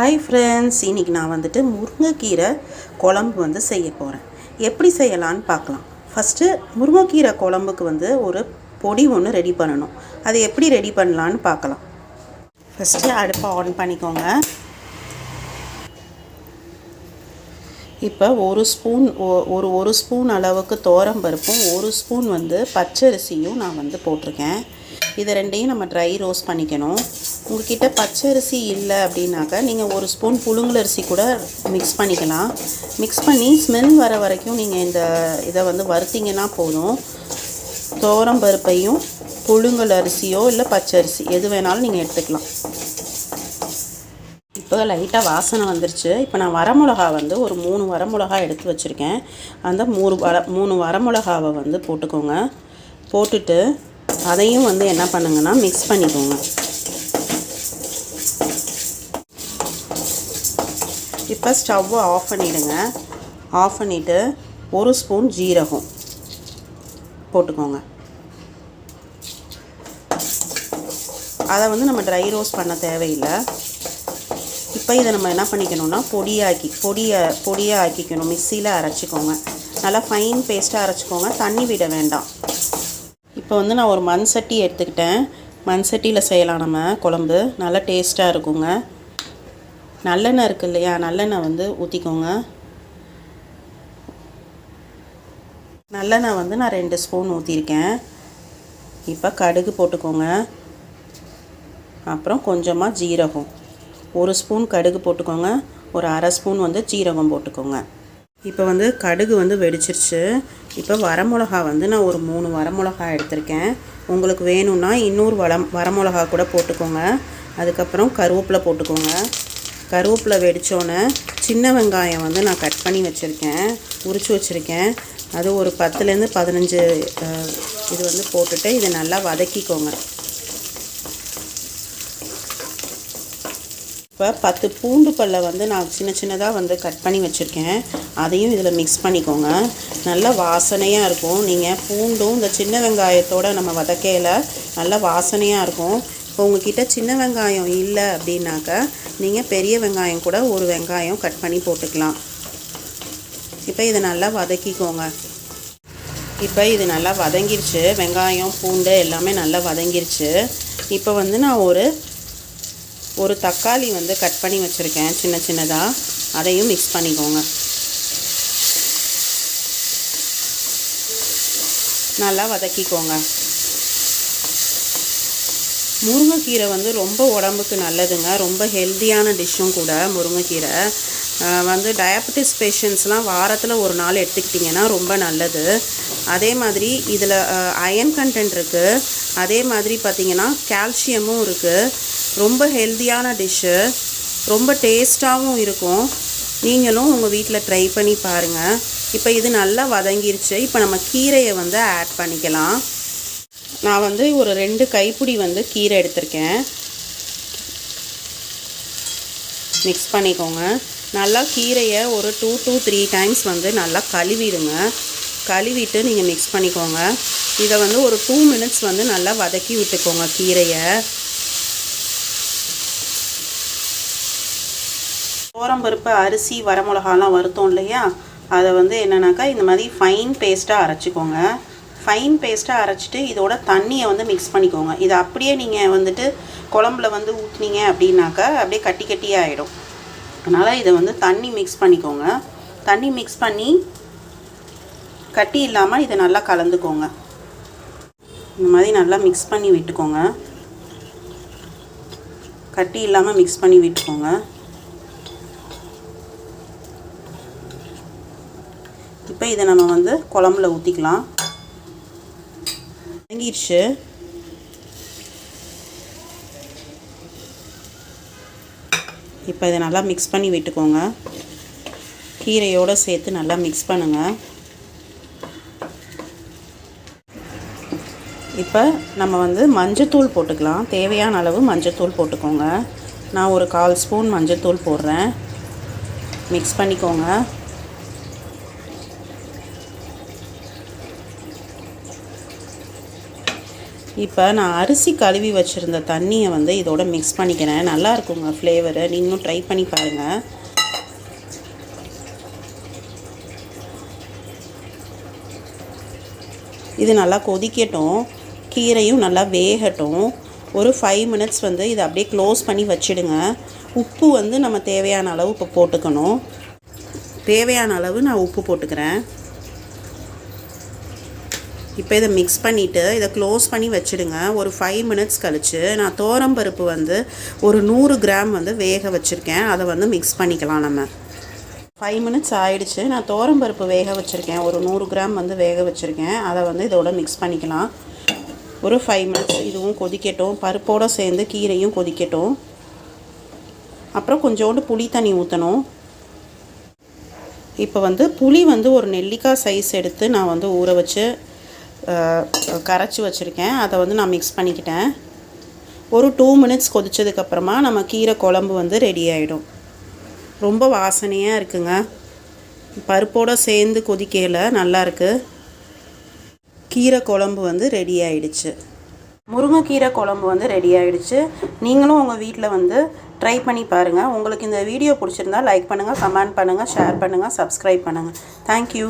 Hi friends இன்றைக்கி நான் வந்துட்டு முருங்கைக்கீரை குழம்பு வந்து செய்ய போகிறேன் எப்படி செய்யலான்னு பார்க்கலாம். ஃபஸ்ட்டு முருங்கைக்கீரை குழம்புக்கு வந்து ஒரு பொடி ஒன்று ரெடி பண்ணணும். அது எப்படி ரெடி பண்ணலான்னு பார்க்கலாம். ஃபஸ்ட்டு அடுப்பை ஆன் பண்ணிக்கோங்க. இப்போ ஒரு ஸ்பூன் ஒரு ஒரு ஸ்பூன் அளவுக்கு தோரம்பருப்பும் ஒரு ஸ்பூன் வந்து பச்சரிசியும் நான் வந்து போட்டிருக்கேன். இது ரெண்டையும் நம்ம ட்ரை ரோஸ்ட் பண்ணிக்கணும். உங்ககிட்ட பச்சரிசி இல்லை அப்படின்னாக்கா நீங்கள் ஒரு ஸ்பூன் புழுங்கலரிசி கூட மிக்ஸ் பண்ணிக்கலாம். மிக்ஸ் பண்ணி ஸ்மெல் வர வரைக்கும் நீங்கள் இந்த இதை வந்து வறுத்திங்கன்னா போதும். தோரம் பருப்பையும் புழுங்கல் அரிசியோ இல்லை பச்சரிசி எது வேணாலும் நீங்கள் எடுத்துக்கலாம். இப்போ லைட்டாக வாசனை வந்துருச்சு. இப்போ நான் வரமிளகா வந்து ஒரு மூணு வரமிளகா எடுத்து வச்சுருக்கேன். அந்த மூணு வர மூணு வரமிளகாவை வந்து போட்டுக்கோங்க. போட்டுட்டு அதையும் வந்து என்ன பண்ணுங்கன்னா மிக்ஸ் பண்ணிக்கோங்க. இப்போ ஸ்டவ்வை ஆஃப் பண்ணிவிடுங்க ஆஃப் பண்ணிவிட்டு ஒரு ஸ்பூன் ஜீரகம் போட்டுக்கோங்க. அதை வந்து நம்ம ட்ரை ரோஸ்ட் பண்ண தேவையில்லை. இப்போ இதை நம்ம என்ன பண்ணிக்கணும்னா பொடியாக்கி பொடியை பொடியாக ஆக்கிக்கணும். மிக்சியில் அரைச்சிக்கோங்க. நல்லா ஃபைன் பேஸ்ட்டாக அரைச்சிக்கோங்க. தண்ணி விட வேண்டாம். இப்போ வந்து நான் ஒரு மண் சட்டி எடுத்துக்கிட்டேன். மண் சட்டியில் செய்யலாம் நம்ம குழம்பு. நல்லா டேஸ்ட்டாக இருக்குங்க. நல்லெண்ணெய் இருக்கு இல்லையா? நல்லெண்ணெய் வந்து ஊற்றிக்கோங்க நல்லெண்ணெய் வந்து நான் ரெண்டு ஸ்பூன் ஊற்றிருக்கேன் இப்போ கடுகு போட்டுக்கோங்க. அப்புறம் கொஞ்சமாக ஜீரகம். ஒரு ஸ்பூன் கடுகு போட்டுக்கோங்க. ஒரு அரை ஸ்பூன் வந்து ஜீரகம் போட்டுக்கோங்க. இப்போ வந்து கடுகு வந்து வெடிச்சிருச்சு. இப்போ வரமிளகா வந்து நான் ஒரு மூணு வரமிளகா எடுத்திருக்கேன். உங்களுக்கு வேணும்னா இன்னொரு வரம் வரமிளகா கூட போட்டுக்கோங்க. அதுக்கப்புறம் கருவேப்பிலை போட்டுக்கோங்க. கருவேப்பிலை வெடித்தோன்னே சின்ன வெங்காயம் வந்து நான் கட் பண்ணி வச்சுருக்கேன். உரிச்சு வச்சுருக்கேன். அது ஒரு பத்துலேருந்து பதினஞ்சு இது வந்து போட்டுட்டு இதை நல்லா வதக்கிக்கோங்க. இப்போ பத்து பூண்டு பல்லை வந்து நான் சின்ன சின்னதாக வந்து கட் பண்ணி வச்சுருக்கேன். அதையும் இதில் மிக்ஸ் பண்ணிக்கோங்க. நல்ல வாசனையாக இருக்கும். நீங்கள் பூண்டும் இந்த சின்ன வெங்காயத்தோடு நம்ம வதக்கையில் நல்ல வாசனையாக இருக்கும். இப்போ உங்ககிட்ட சின்ன வெங்காயம் இல்லை அப்படின்னாக்கா நீங்கள் பெரிய வெங்காயம் கூட ஒரு வெங்காயம் கட் பண்ணி போட்டுக்கலாம். இப்போ இதை நல்லா வதக்கிக்கோங்க. இப்போ இது நல்லா வதங்கிருச்சு. வெங்காயம் பூண்டு எல்லாமே நல்லா வதங்கிருச்சு. இப்போ வந்து நான் ஒரு ஒரு தக்காளி வந்து கட் பண்ணி வச்சுருக்கேன் சின்ன சின்னதாக அதையும் மிக்ஸ் பண்ணிக்கோங்க. நல்லா வதக்கிக்கோங்க. முருங்கைக்கீரை வந்து ரொம்ப உடம்புக்கு நல்லதுங்க. ரொம்ப ஹெல்த்தியான டிஷ்ஷும் கூட முருங்கைக்கீரை. வந்து டயபெட்டிஸ் பேஷண்ட்ஸ்லாம் வாரத்தில் ஒரு நாள் எடுத்துக்கிட்டிங்கன்னா ரொம்ப நல்லது. அதே மாதிரி இதில் அயன் கண்டென்ட் இருக்குது அதே மாதிரி பார்த்திங்கன்னா கால்சியமும் இருக்குது ரொம்ப ஹெல்த்தியான டிஷ்ஷு ரொம்ப டேஸ்ட்டாகவும் இருக்கும். நீங்களும் உங்கள் வீட்டில் ட்ரை பண்ணி பாருங்கள் இப்போ இது நல்லா வதங்கிருச்சு. இப்போ நம்ம கீரையை வந்து ஆட் பண்ணிக்கலாம். நான் வந்து ஒரு ரெண்டு கைப்பிடி வந்து கீரை எடுத்திருக்கேன். மிக்ஸ் பண்ணிக்கோங்க. நல்லா கீரையை ஒரு டூ டூ த்ரீ டைம்ஸ் வந்து நல்லா கழுவிடுங்க. கழுவிட்டு நீங்கள் மிக்ஸ் பண்ணிக்கோங்க. இதை வந்து ஒரு டூ மினிட்ஸ் வந்து நல்லா வதக்கி விட்டுக்கோங்க கீரையை. பருப்பு அரிசி வரமிளகாலாம் வருத்தோம் இல்லையா? அதை வந்து என்னென்னாக்கா இந்த மாதிரி ஃபைன் பேஸ்ட்டாக அரைச்சிக்கோங்க. ஃபைன் பேஸ்ட்டாக அரைச்சிட்டு இதோட தண்ணியை வந்து மிக்ஸ் பண்ணிக்கோங்க. இதை அப்படியே நீங்கள் வந்துட்டு குழம்புல வந்து ஊற்றுனீங்க அப்படின்னாக்கா அப்படியே கட்டி கட்டியாக ஆகிடும் அதனால் இதை வந்து தண்ணி மிக்ஸ் பண்ணிக்கோங்க. தண்ணி மிக்ஸ் பண்ணி கட்டி இல்லாமல் இதை நல்லா கலந்துக்கோங்க. இந்த மாதிரி நல்லா மிக்ஸ் பண்ணி விட்டுக்கோங்க. கட்டி இல்லாமல் மிக்ஸ் பண்ணி விட்டுக்கோங்க. இப்போ இதை நம்ம வந்து குழம்புல ஊற்றிக்கலாம் வதங்கிடுச்சு இப்போ இதை நல்லா மிக்ஸ் பண்ணி விட்டுக்கோங்க. கீரையோடு சேர்த்து நல்லா மிக்ஸ் பண்ணுங்கள் இப்போ நம்ம வந்து மஞ்சத்தூள் போட்டுக்கலாம். தேவையான அளவு மஞ்சத்தூள் போட்டுக்கோங்க. நான் ஒரு கால் ஸ்பூன் மஞ்சத்தூள் போடுறேன். மிக்ஸ் பண்ணிக்கோங்க. இப்போ நான் அரிசி கழுவி வச்சுருந்த தண்ணியை வந்து இதோட மிக்ஸ் பண்ணிக்கிறேன். நல்லா இருக்குங்க ஃப்ளேவரு நீங்களும் ட்ரை பண்ணி பாருங்கள் இது நல்லா கொதிக்கட்டும். கீரையும் நல்லா வேகட்டும். ஒரு ஃபைவ் மினிட்ஸ் வந்து இதை அப்படியே க்ளோஸ் பண்ணி வச்சிடுங்க. உப்பு வந்து நம்ம தேவையான அளவு இப்போ போட்டுக்கணும். தேவையான அளவு நான் உப்பு போட்டுக்கிறேன். இப்போ இதை மிக்ஸ் பண்ணிவிட்டு இதை க்ளோஸ் பண்ணி வச்சுடுங்க. ஒரு ஃபைவ் மினிட்ஸ் கழித்து நான் தோரம்பருப்பு வந்து ஒரு நூறு கிராம் வந்து வேக வச்சுருக்கேன். அதை வந்து மிக்ஸ் பண்ணிக்கலாம் நம்ம. ஃபைவ் மினிட்ஸ் ஆயிடுச்சு. நான் தோரம்பருப்பு வேக வச்சுருக்கேன். ஒரு நூறு கிராம் வந்து வேக வச்சுருக்கேன். அதை வந்து இதோட மிக்ஸ் பண்ணிக்கலாம். ஒரு ஃபைவ் மினிட்ஸ் இதுவும் கொதிக்கட்டும். பருப்போடு சேர்ந்து கீரையும் கொதிக்கட்டும். அப்புறம் கொஞ்சோண்டு புளி தண்ணி ஊற்றணும் இப்போ வந்து புளி வந்து ஒரு நெல்லிக்காய் சைஸ் எடுத்து நான் வந்து ஊற வச்சு கரைச்சி வச்சுருக்கேன். அதை வந்து நான் மிக்ஸ் பண்ணிக்கிட்டேன். ஒரு டூ மினிட்ஸ் கொதித்ததுக்கப்புறமா நம்ம கீரை குழம்பு வந்து ரெடி ஆகிடும் ரொம்ப வாசனையாக இருக்குங்க. பருப்போடு சேர்ந்து கொதிக்கையில் நல்லாயிருக்கு கீரை குழம்பு வந்து ரெடி ஆகிடுச்சு முருங்கைக்கீரை குழம்பு வந்து ரெடி ஆகிடுச்சு நீங்களும் உங்கள் வீட்டில் வந்து ட்ரை பண்ணி பாருங்கள் உங்களுக்கு இந்த வீடியோ பிடிச்சிருந்தா லைக் பண்ணுங்கள் கமெண்ட் பண்ணுங்கள் ஷேர் பண்ணுங்கள் சப்ஸ்கிரைப் பண்ணுங்கள் தேங்க்யூ